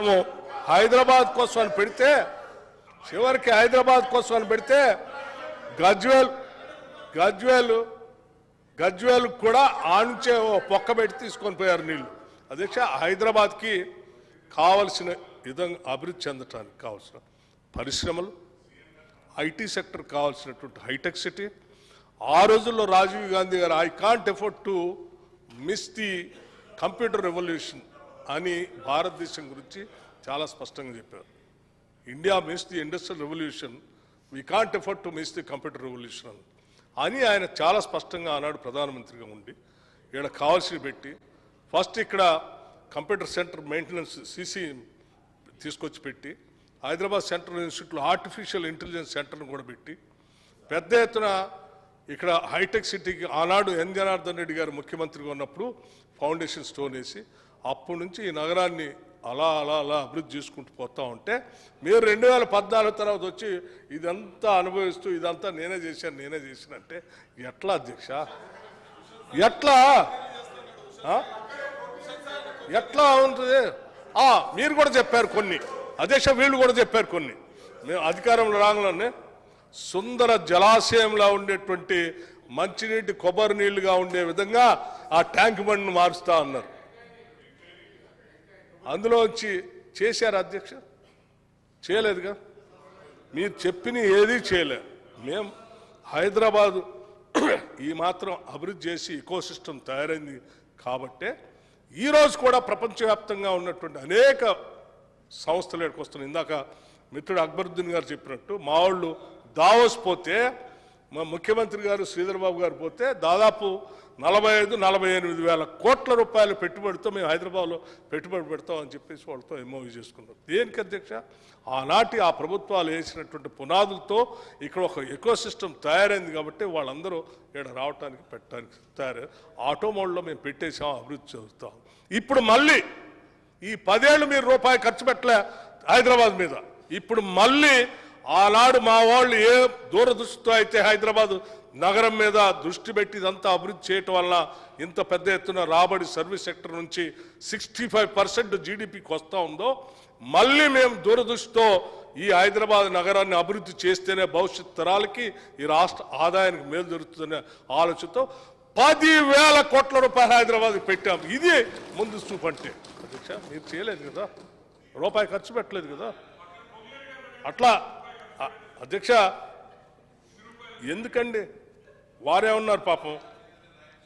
మేము హైదరాబాద్ కోసం అని పెడితే చివరికి హైదరాబాద్ కోసం అని పెడితే గజ్వేల్ గజ్వేల్ గజ్వేల్ కూడా ఆనుంచే ఓ పొక్క పెట్టి తీసుకొని పోయారు నీళ్ళు. అధ్యక్ష హైదరాబాద్కి కావలసిన విధంగా అభివృద్ధి చెందటానికి కావాల్సిన పరిశ్రమలు ఐటీ సెక్టర్ కావాల్సినటువంటి హైటెక్ సిటీ ఆ రోజుల్లో Rajiv Gandhi garu I can't afford to miss the computer revolution అని భారతదేశం గురించి చాలా స్పష్టంగా చెప్పారు. India miss the industrial revolution we can't afford to miss the computer revolution అని. ఆయన చాలా స్పష్టంగా ఆనాడు ప్రధానమంత్రిగా ఉండి ఇక్కడ కావాల్సి పెట్టి ఫస్ట్ ఇక్కడ కంప్యూటర్ సెంటర్ మెయింటెనెన్స్ సిసి తీసుకొచ్చి పెట్టి హైదరాబాద్ సెంట్రల్ ఇన్స్టిట్యూట్లో ఆర్టిఫిషియల్ ఇంటెలిజెన్స్ సెంటర్ను కూడా పెట్టి పెద్ద ఎత్తున ఇక్కడ హైటెక్ సిటీకి ఆనాడు ఎన్ జనార్దన్ రెడ్డి గారు ముఖ్యమంత్రిగా ఉన్నప్పుడు ఫౌండేషన్ స్టోన్ వేసి అప్పటి నుంచి ఈ నగరాన్ని అలా అలా అలా అభివృద్ధి చేసుకుంటూ పోతా ఉంటే మీరు రెండు వేల పద్నాలుగు తర్వాత వచ్చి ఇదంతా అనుభవిస్తూ ఇదంతా నేనే చేశాను నేనే చేసినంటే అంటే ఎట్లా అధ్యక్ష? ఎట్లా? ఎట్లా ఉంటుంది? ఆ, మీరు కూడా చెప్పారు కొన్ని. అధ్యక్ష వీళ్ళు కూడా చెప్పారు కొన్ని. మేము అధికారంలో రాగానే సుందర జలాశయంలా ఉండేటువంటి మంచినీటి కొబ్బరి నీళ్ళుగా ఉండే విధంగా ఆ ట్యాంక్ బండ్ను మారుస్తా అన్నారు. అందులో వచ్చి చేశారు అధ్యక్ష? చేయలేదుగా? మీరు చెప్పిన ఏది చేయలే. మేం హైదరాబాదు ఈ మాత్రం అభివృద్ధి చేసి ఇకో సిస్టమ్ తయారైంది కాబట్టే ఈరోజు కూడా ప్రపంచవ్యాప్తంగా ఉన్నటువంటి అనేక సంస్థలు ఇక్కడికి వస్తున్నాయి. ఇందాక మిత్రుడు అక్బరుద్దీన్ గారు చెప్పినట్టు మా వాళ్ళు దావోస్ పోతే మా ముఖ్యమంత్రి గారు శ్రీధర్బాబు గారు పోతే దాదాపు నలభై ఐదు నలభై ఎనిమిది వేల కోట్ల రూపాయల పెట్టుబడితో మేము హైదరాబాద్లో పెట్టుబడి పెడతాం అని చెప్పేసి వాళ్ళతో ఎంఓవి చేసుకున్నాం దేనికి అధ్యక్ష? ఆనాటి ఆ ప్రభుత్వాలు వేసినటువంటి పునాదులతో ఇక్కడ ఒక ఎకో సిస్టమ్ తయారైంది కాబట్టి వాళ్ళందరూ ఇక్కడ రావటానికి పెట్టడానికి తయారు ఆటోమోడ్లో మేము పెట్టేసాం అభివృద్ధి చెందుతాం. ఇప్పుడు మళ్ళీ ఈ పదేళ్ళు మీరు రూపాయి ఖర్చు పెట్టలే హైదరాబాద్ మీద. ఇప్పుడు మళ్ళీ ఆనాడు మా వాళ్ళు ఏ దూరదృష్టితో అయితే హైదరాబాద్ నగరం మీద దృష్టి పెట్టి ఇదంతా అభివృద్ధి చేయటం వల్ల ఇంత పెద్ద ఎత్తున రాబడి సర్వీస్ సెక్టర్ నుంచి సిక్స్టీ ఫైవ్ పర్సెంట్ జీడిపికి వస్తూ ఉందో మళ్ళీ మేము దూరదృష్టితో ఈ హైదరాబాద్ నగరాన్ని అభివృద్ధి చేస్తేనే భవిష్యత్ తరాలకి ఈ రాష్ట్ర ఆదాయానికి మేలు జరుగుతుందనే ఆలోచనతో పదివేల కోట్ల రూపాయలు హైదరాబాద్ పెట్టాం. ఇది ముందు చూపు అంటే. అధ్యక్ష మీరు చేయలేదు కదా? రూపాయి ఖర్చు పెట్టలేదు కదా? అట్లా అధ్యక్ష ఎందుకండి? వారే ఉన్నారు పాపం.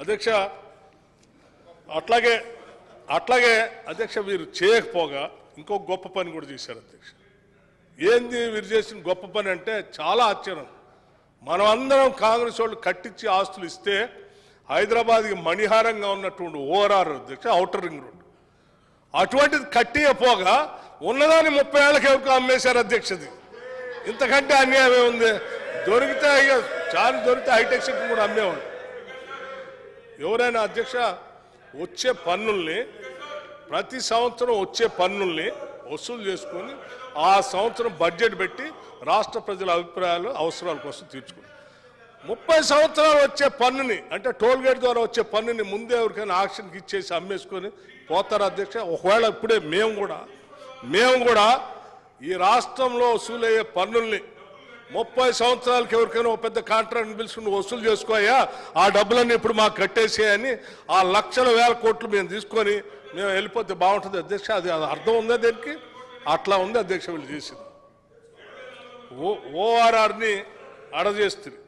అధ్యక్ష అట్లాగే అట్లాగే అధ్యక్ష వీరు చేయకపోగా ఇంకో గొప్ప పని కూడా చేశారు అధ్యక్ష. ఏంది వీరు చేసిన గొప్ప పని అంటే చాలా ఆశ్చర్యం. మనం అందరం కాంగ్రెస్ వాళ్ళు కట్టించి ఆస్తులు ఇస్తే హైదరాబాద్కి మణిహారంగా ఉన్నటువంటి ఓఆర్ఆర్ అధ్యక్ష ఔటర్ రింగ్ రోడ్. అటువంటిది కట్టియపోగా ఉన్నదాన్ని ముప్పై ఏళ్ళకి ఎవరికి అమ్మేశారు అధ్యక్షది. ఇంతకంటే అన్యాయం ఏముంది దొరికితే ఇక చాలా దొరికితే హైటెక్ సిటీ కూడా అమ్మేవాడు. ఎవరైనా అధ్యక్ష వచ్చే పన్నుల్ని ప్రతి సంవత్సరం వచ్చే పన్నుల్ని వసూలు చేసుకొని ఆ సంవత్సరం బడ్జెట్ పెట్టి రాష్ట్ర ప్రజల అభిప్రాయాలు అవసరాల కోసం తీర్చుకుని ముప్పై సంవత్సరాలు వచ్చే పన్నుని అంటే టోల్ గేట్ ద్వారా వచ్చే పన్నుని ముందే ఎవరికైనా ఆక్షన్కి ఇచ్చేసి అమ్మేసుకొని పోతారు అధ్యక్ష? ఒకవేళ ఇప్పుడే మేము కూడా మేము కూడా ఈ రాష్ట్రంలో వసూలయ్యే పన్నుల్ని ముప్పై సంవత్సరాలకి ఎవరికైనా ఒక పెద్ద కాంట్రాక్ట్ పిలుచుకుని వసూలు చేసుకోయా ఆ డబ్బులన్నీ ఇప్పుడు మాకు కట్టేసేయని ఆ లక్షల వేల కోట్లు మేము తీసుకొని మేము వెళ్ళిపోతే బాగుంటుంది అధ్యక్ష. అది అది అర్థం ఉందా దీనికి? అట్లా ఉంది అధ్యక్ష వీళ్ళు చేసింది. ఓ ఓఆర్ఆర్ని అడజేస్తుంది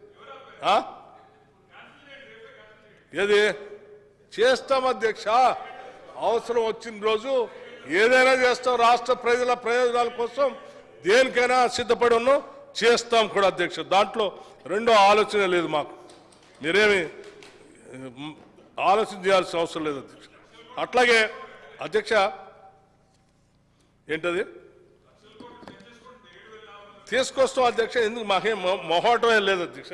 ఏది? చేస్తాం అధ్యక్ష. అవసరం వచ్చిన రోజు ఏదైనా చేస్తాం రాష్ట్ర ప్రజల ప్రయోజనాల కోసం దేనికైనా సిద్ధపడి ఉన్నాం చేస్తాం కూడా అధ్యక్ష. దాంట్లో రెండో ఆలోచన లేదు మాకు. మీరేమి ఆలోచన చేయాల్సిన అవసరం లేదు అధ్యక్ష. అట్లాగే అధ్యక్ష ఏంటది? తీసుకొస్తాం అధ్యక్ష ఎందుకు మాకేం మొహటమే లేదు అధ్యక్ష.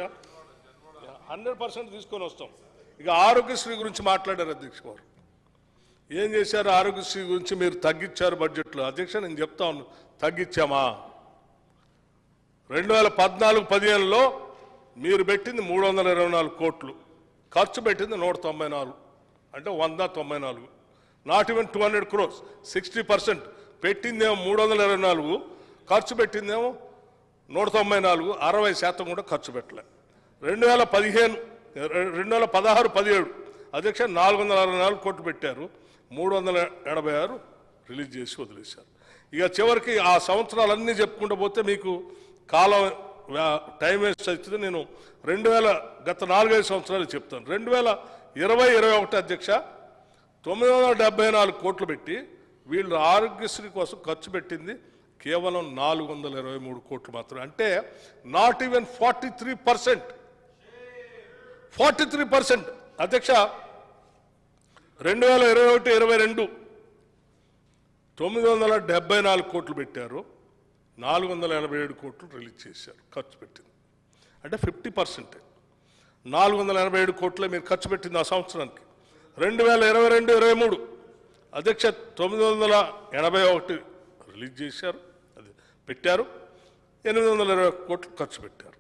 హండ్రెడ్ పర్సెంట్ తీసుకొని వస్తాం. ఇక ఆరోగ్యశ్రీ గురించి మాట్లాడారు అధ్యక్ష వారు. ఏం చేశారు? ఆరోగ్యశ్రీ గురించి మీరు తగ్గించారు బడ్జెట్లో. అధ్యక్ష నేను చెప్తా ఉన్నాను తగ్గించామా? రెండు వేల పద్నాలుగు పదిహేనులో మీరు పెట్టింది మూడు వందల ఇరవై నాలుగు కోట్లు. ఖర్చు పెట్టింది నూట తొంభై నాలుగు. అంటే వంద తొంభై నాలుగు. Not even two hundred crores sixty percent పెట్టిందేమో మూడు వందల ఇరవై నాలుగు. ఖర్చు పెట్టిందేమో నూట తొంభై నాలుగు. అరవై శాతం కూడా ఖర్చు పెట్టలే. రెండు వేల పదిహేను రెండు వేల పదహారు పదిహేడు. అధ్యక్ష నాలుగు వందల అరవై నాలుగు కోట్లు పెట్టారు. మూడు వందల ఎనభై ఆరు రిలీజ్ చేసి వదిలేశారు. ఇక చివరికి ఆ సంవత్సరాలన్నీ చెప్పుకుంటూ పోతే మీకు కాలం టైం వేస్ట్ అవుతుంది. నేను రెండు వేల గత నాలుగైదు సంవత్సరాలు చెప్తాను. రెండు వేల ఇరవై ఇరవై ఒకటి అధ్యక్ష తొమ్మిది వందల డెబ్బై నాలుగు కోట్లు పెట్టి వీళ్ళు ఆరోగ్యశ్రీ కోసం ఖర్చు పెట్టింది కేవలం నాలుగు వందల ఇరవై మూడు కోట్లు మాత్రమే. అంటే not even forty three percent forty three percent అధ్యక్ష రెండు వేల ఇరవై ఒకటి ఇరవై రెండు తొమ్మిది వందల డెబ్బై నాలుగు కోట్లు పెట్టారు. నాలుగు వందల ఎనభై ఏడు కోట్లు రిలీజ్ చేశారు. ఖర్చు పెట్టింది. అంటే ఫిఫ్టీ పర్సెంట్. నాలుగు వందల ఎనభై ఏడు కోట్లే మీరు ఖర్చు పెట్టింది ఆ సంవత్సరానికి. రెండు వేల ఇరవై రెండు ఇరవై మూడు అధ్యక్ష తొమ్మిది వందల ఎనభై ఒకటి రిలీజ్ చేశారు. అది పెట్టారు. ఎనిమిది వందల ఇరవై కోట్లు ఖర్చు పెట్టారు.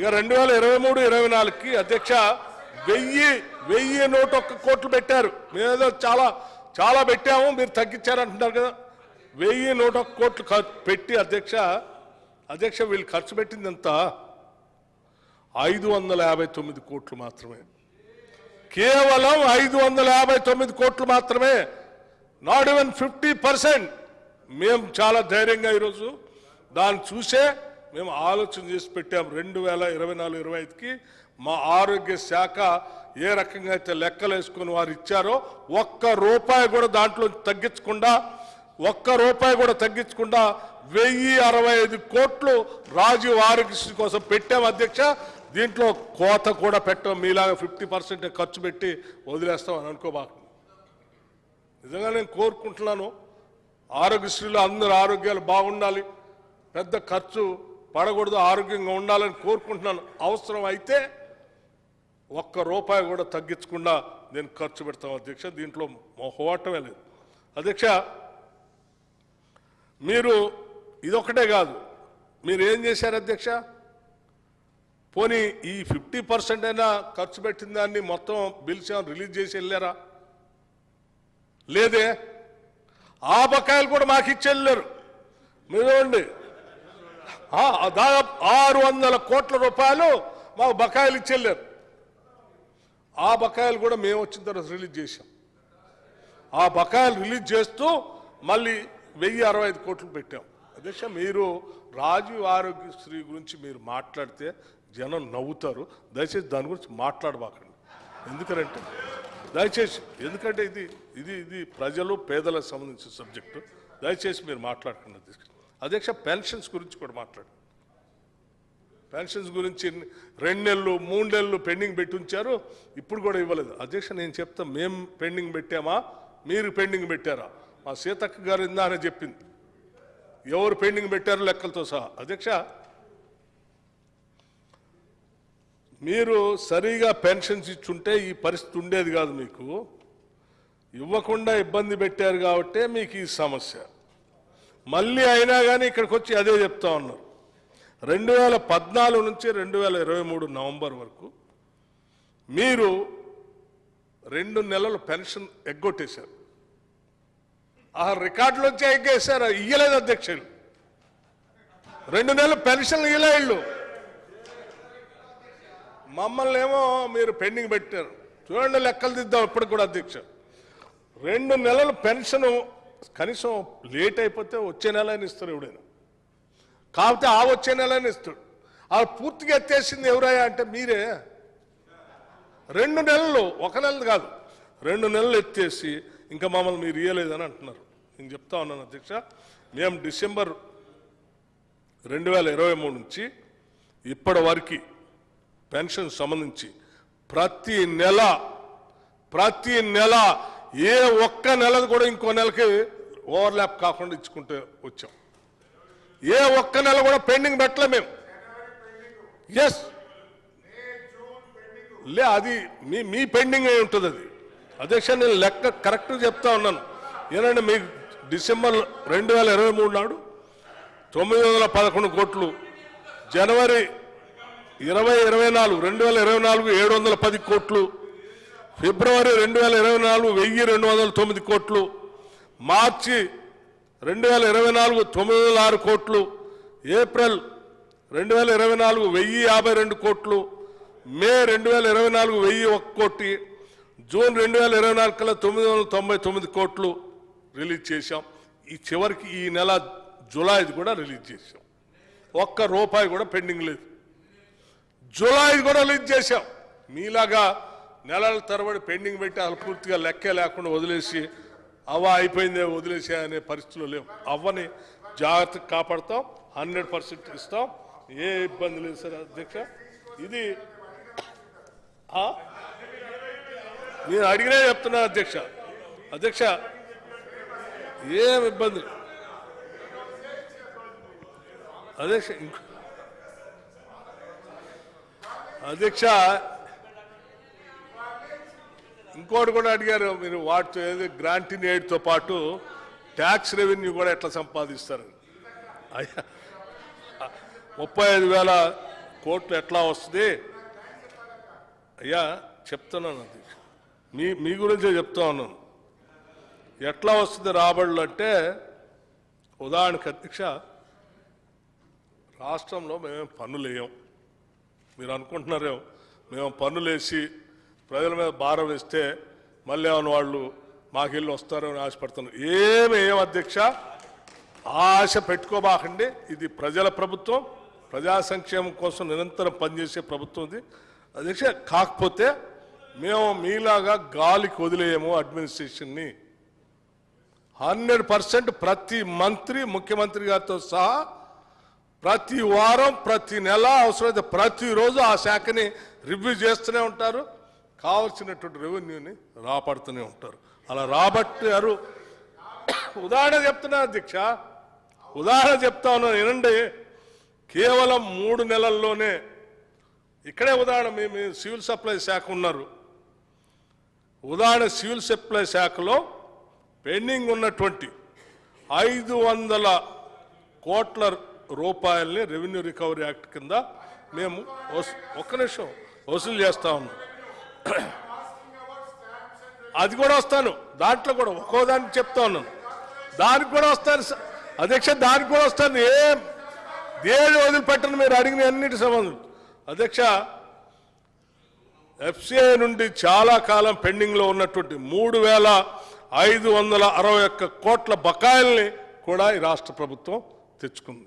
ఇక రెండు వేల ఇరవై మూడు ఇరవై నాలుగుకి అధ్యక్ష వెయ్యి వెయ్యి నూట ఒక్క కోట్లు పెట్టారు. మేమేదో చాలా చాలా పెట్టాము మీరు తగ్గించారంటున్నారు కదా. వెయ్యి నూట ఒక్క కోట్లు పెట్టి అధ్యక్ష అధ్యక్ష వీళ్ళు ఖర్చు పెట్టింది ఎంత? ఐదు వందల యాభై తొమ్మిది కోట్లు మాత్రమే. కేవలం ఐదు వందల యాభై తొమ్మిది కోట్లు మాత్రమే. నాట్ ఈవెన్ ఫిఫ్టీ పర్సెంట్ మేము చాలా ధైర్యంగా ఈరోజు దాన్ని చూసే మేము ఆలోచన చేసి పెట్టాము రెండు వేల ఇరవై నాలుగు ఇరవై ఐదుకి మా ఆరోగ్య శాఖ ఏ రకంగా అయితే లెక్కలు వేసుకొని వారు ఇచ్చారో ఒక్క రూపాయి కూడా దాంట్లో తగ్గించకుండా ఒక్క రూపాయి కూడా తగ్గించకుండా వెయ్యి అరవై ఐదు కోట్లు రాజీవ్ ఆరోగ్యశ్రీ కోసం పెట్టాం అధ్యక్ష. దీంట్లో కోత కూడా పెట్టాం. మీలాగా ఫిఫ్టీ పర్సెంట్ ఖర్చు పెట్టి వదిలేస్తాం అని అనుకోబాకు. నిజంగా నేను కోరుకుంటున్నాను ఆరోగ్యశ్రీలో అందరు ఆరోగ్యాలు బాగుండాలి పెద్ద ఖర్చు పడకూడదు ఆరోగ్యంగా ఉండాలని కోరుకుంటున్నాను. అవసరం అయితే ఒక్క రూపాయి కూడా తగ్గించకుండా నేను ఖర్చు పెడతాం అధ్యక్ష. దీంట్లో మొహవాటమే లేదు. అధ్యక్ష మీరు ఇదొకటే కాదు. మీరు ఏం చేశారు అధ్యక్ష? పోనీ ఈ ఫిఫ్టీ పర్సెంట్ అయినా ఖర్చు పెట్టిన దాన్ని మొత్తం బిల్స్ ఏమైనా రిలీజ్ చేసి వెళ్ళారా? లేదే. ఆ బకాయిలు కూడా మాకు ఇచ్చి వెళ్ళారు మీరు దాదాపు ఆరు వందల కోట్ల రూపాయలు మాకు బకాయిలు ఇచ్చి వెళ్ళారు. ఆ బకాయిలు కూడా మేము వచ్చిన తర్వాత రిలీజ్ చేశాం. ఆ బకాయిలు రిలీజ్ చేస్తూ మళ్ళీ వెయ్యి అరవై ఐదు కోట్లు పెట్టాం. అధ్యక్ష మీరు రాజీవ్ ఆరోగ్యశ్రీ గురించి మీరు మాట్లాడితే జనం నవ్వుతారు. దయచేసి దాని గురించి మాట్లాడబాకండి. ఎందుకంటే దయచేసి ఎందుకంటే ఇది ఇది ఇది ప్రజలు పేదలకు సంబంధించిన సబ్జెక్టు. దయచేసి మీరు మాట్లాడకండి అధ్యక్ష అధ్యక్ష పెన్షన్స్ గురించి కూడా మాట్లాడండి. పెన్షన్స్ గురించి రెండు నెలలు మూడు నెలలు పెండింగ్ పెట్టి ఉంచారు. ఇప్పుడు కూడా ఇవ్వలేదు. అధ్యక్ష నేను చెప్తా మేము పెండింగ్ పెట్టామా? మీరు పెండింగ్ పెట్టారా? మా సీతక్క గారు ఇందానే చెప్పింది. ఎవరు పెండింగ్ పెట్టారో లెక్కలతో సహా. అధ్యక్ష మీరు సరిగా పెన్షన్స్ ఇచ్చుంటే ఈ పరిస్థితి ఉండేది కాదు మీకు. ఇవ్వకుండా ఇబ్బంది పెట్టారు కాబట్టే మీకు ఈ సమస్య. మళ్ళీ అయినా కానీ ఇక్కడికి వచ్చి అదే చెప్తా ఉన్నారు. రెండు వేల పద్నాలుగు నుంచి రెండు వేల ఇరవై మూడు నవంబర్ వరకు మీరు రెండు నెలలు పెన్షన్ ఎగ్గొట్టేశారు. ఆ రికార్డులోంచి ఎగ్గేశారు ఇయ్యలేదు అధ్యక్షులు. రెండు నెలలు పెన్షన్ ఇయ్యలేళ్ళు మమ్మల్ని ఏమో మీరు పెండింగ్ పెట్టారు. చూడండి లెక్కలు దిద్దాం ఇప్పటికి కూడా అధ్యక్ష. రెండు నెలలు పెన్షన్ కనీసం లేట్ అయిపోతే వచ్చే నెల ఇస్తారు ఎవడైనా. కాకపోతే ఆ వచ్చే నెలనే ఇస్తాడు. ఆ పూర్తిగా ఎత్తేసింది ఎవరయ్యా అంటే మీరే. రెండు నెలలు ఒక నెలది కాదు. రెండు నెలలు ఎత్తేసి ఇంకా మమ్మల్ని మీరు ఇయ్యలేదని అంటున్నారు. నేను చెప్తా ఉన్నాను అధ్యక్ష. మేము డిసెంబర్ రెండు వేల ఇరవై మూడు నుంచి ఇప్పటి వరకు పెన్షన్ సంబంధించి ప్రతి నెల ప్రతి నెల ఏ ఒక్క నెలది కూడా ఇంకో నెలకి ఓవర్లాప్ కాకుండా ఇచ్చుకుంటూ వచ్చాం. ఏ ఒక్క నెల కూడా పెండింగ్ పెట్టలే మేము. ఎస్ లే అది మీ మీ పెండింగ్ అయి ఉంటుంది అది. అధ్యక్ష నేను లెక్క కరెక్ట్ చెప్తా ఉన్నాను. ఏనంటే మీకు డిసెంబర్ రెండు వేల ఇరవై మూడు నాడు తొమ్మిది వందల పదకొండు కోట్లు జనవరి ఇరవై ఇరవై నాలుగు రెండు వేల ఇరవై నాలుగు ఏడు వందల పది కోట్లు ఫిబ్రవరి రెండు వేల ఇరవై నాలుగు వెయ్యి రెండు వందల తొమ్మిది కోట్లు మార్చి రెండు వేల ఇరవై నాలుగు తొమ్మిది వందల ఆరు కోట్లు. ఏప్రిల్ రెండు వేల ఇరవై నాలుగు వెయ్యి యాభై రెండు కోట్లు. మే రెండు వేల ఇరవై నాలుగు వెయ్యి ఒక కోటి. జూన్ రెండు వేల ఇరవై నాలుగు కల్లా తొమ్మిది వందల తొంభై తొమ్మిది కోట్లు రిలీజ్ చేశాం. ఈ చివరికి ఈ నెల జులైది కూడా రిలీజ్ చేశాం. ఒక్క రూపాయి కూడా పెండింగ్ లేదు. జులైది కూడా రిలీజ్ చేశాం. మీలాగా నెలల తరబడి పెండింగ్ పెట్టి అసలు పూర్తిగా లెక్కే లేకుండా వదిలేసి అవ్వ అయిపోయిందే వదిలేసే అనే పరిస్థితులు లేవు. అవ్వని జాగ్రత్తగా కాపాడుతాం హండ్రెడ్ పర్సెంట్ ఇస్తాం. ఏ ఇబ్బంది లేదు సార్ అధ్యక్ష. ఇది ఆ? నేను అడిగినా చెప్తున్నా అధ్యక్ష. అధ్యక్ష ఏం ఇబ్బంది? అధ్యక్ష ఇంకో అధ్యక్ష ఇంకోటి కూడా అడిగారు మీరు వాటితో ఏది గ్రాంటిన్ ఎయిడ్తో పాటు ట్యాక్స్ రెవెన్యూ కూడా ఎట్లా సంపాదిస్తారు? అయ్యా ముప్పై ఐదు వేల కోట్లు ఎట్లా వస్తుంది? అయ్యా చెప్తున్నాను అది. మీ మీ గురించే చెప్తా ఉన్నాను. ఎట్లా వస్తుంది రాబడులు అంటే ఉదాహరణకు అధ్యక్ష రాష్ట్రంలో మేమేం పన్నులు వేయం మీరు అనుకుంటున్నారేమో మేము పన్నులేసి ప్రజల మీద భారం వేస్తే మళ్ళీ ఏమైనా వాళ్ళు మాకెళ్ళి ఇల్లు వస్తారని ఆశపడుతున్నారు. ఏమి ఏం అధ్యక్ష? ఆశ పెట్టుకోబాకండి. ఇది ప్రజల ప్రభుత్వం. ప్రజా సంక్షేమం కోసం నిరంతరం పనిచేసే ప్రభుత్వం ఇది. అధ్యక్ష కాకపోతే మేము మీలాగా గాలికి వదిలేయము అడ్మినిస్ట్రేషన్ని. హండ్రెడ్ పర్సెంట్ ప్రతి మంత్రి ముఖ్యమంత్రి గారితో సహా ప్రతి వారం ప్రతి నెల అవసరమైతే ప్రతిరోజు ఆ శాఖని రివ్యూ చేస్తూనే ఉంటారు. కావలసినటువంటి రెవెన్యూని రాబడుతూనే ఉంటారు. అలా రాబట్టారు. ఉదాహరణ చెప్తున్నా అధ్యక్ష ఉదాహరణ చెప్తా ఉన్నాను వినండి. కేవలం మూడు నెలల్లోనే ఇక్కడే ఉదాహరణ మేము సివిల్ సప్లై శాఖ ఉన్నారు. ఉదాహరణ సివిల్ సప్లై శాఖలో పెండింగ్ ఉన్నటువంటి ఐదు వందల కోట్ల రూపాయల్ని రెవెన్యూ రికవరీ యాక్ట్ కింద మేము వసూ- ఒక్క నిమిషం వసూలు చేస్తా ఉన్నాం. అది కూడా వస్తాను. దాంట్లో కూడా ఒక్కో దానికి చెప్తా ఉన్నాను. దానికి కూడా వస్తాను అధ్యక్ష దానికి కూడా వస్తాను. ఏం? దేని వదిలిపెట్టను మీరు అడిగిన అన్నిటి సంబంధం. అధ్యక్ష ఎఫ్సిఐ నుండి చాలా కాలం పెండింగ్లో ఉన్నటువంటి మూడు వేల ఐదు వందల అరవై ఒక్క కోట్ల బకాయిల్ని కూడా ఈ రాష్ట్ర ప్రభుత్వం తెచ్చుకుంది.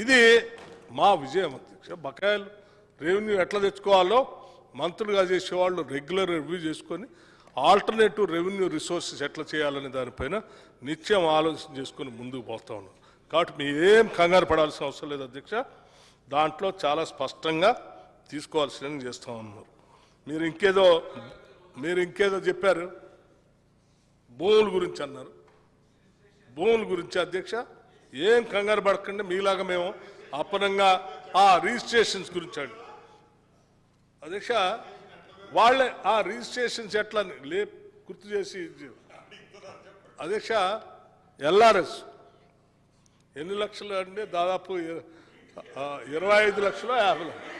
ఇది మా విజయం అధ్యక్ష. బకాయిలు రెవెన్యూ ఎట్లా తెచ్చుకోవాలో మంత్రులుగా చేసేవాళ్ళు రెగ్యులర్ రివ్యూ చేసుకొని ఆల్టర్నేటివ్ రెవెన్యూ రిసోర్సెస్ ఎట్లా చేయాలనే దానిపైన నిత్యం ఆలోచన చేసుకొని ముందుకు పోతా ఉన్నాం. కాబట్టి మీరేం కంగారు పడాల్సిన అవసరం లేదు అధ్యక్ష. దాంట్లో చాలా స్పష్టంగా తీసుకోవాల్సిన చేస్తూ ఉన్నారు. మీరు ఇంకేదో మీరు ఇంకేదో చెప్పారు? భూముల గురించి అన్నారు. భూముల గురించి అధ్యక్ష. ఏం కంగారు పడకండి మీలాగా మేము అప్పనంగా ఆ రిజిస్ట్రేషన్స్ గురించి అండి అధ్యక్ష వాళ్ళ ఆ రిజిస్ట్రేషన్స్ ఎట్లా లే గుర్తు చేసి అధ్యక్ష ఎల్ఆర్ఎస్ ఎన్ని లక్షలు అంటే దాదాపు ఇరవై ఐదు లక్షలు యాభై లక్షలు.